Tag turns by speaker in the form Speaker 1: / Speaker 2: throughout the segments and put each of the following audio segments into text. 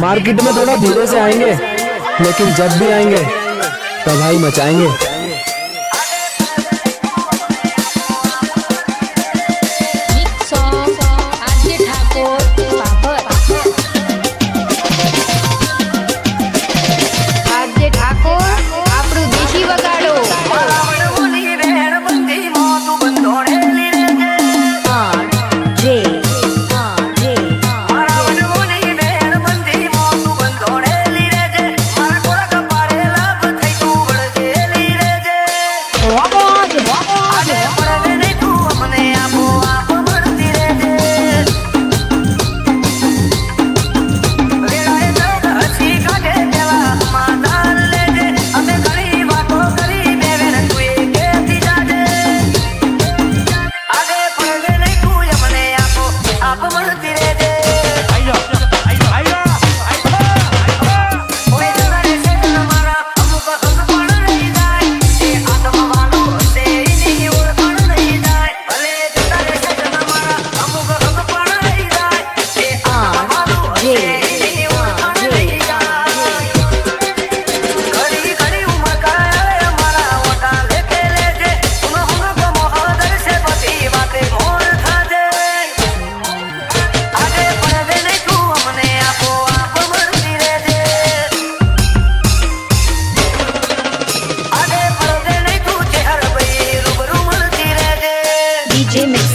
Speaker 1: Market में थोड़ा धीरे से आएँगे लेकिन जब भी आएँगे तबाही मचाएँगे।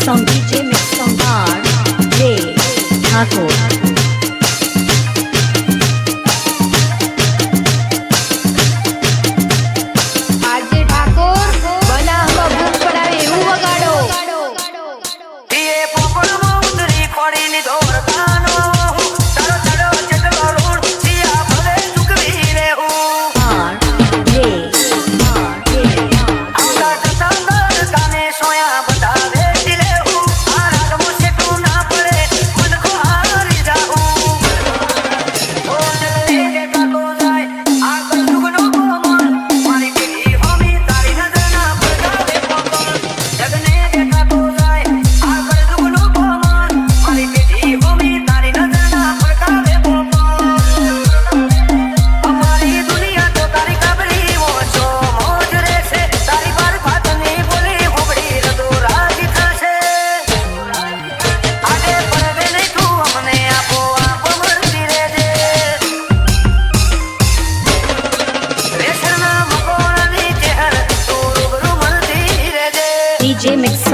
Speaker 2: song DJ mix song R J Thakur.
Speaker 3: પડી લીધો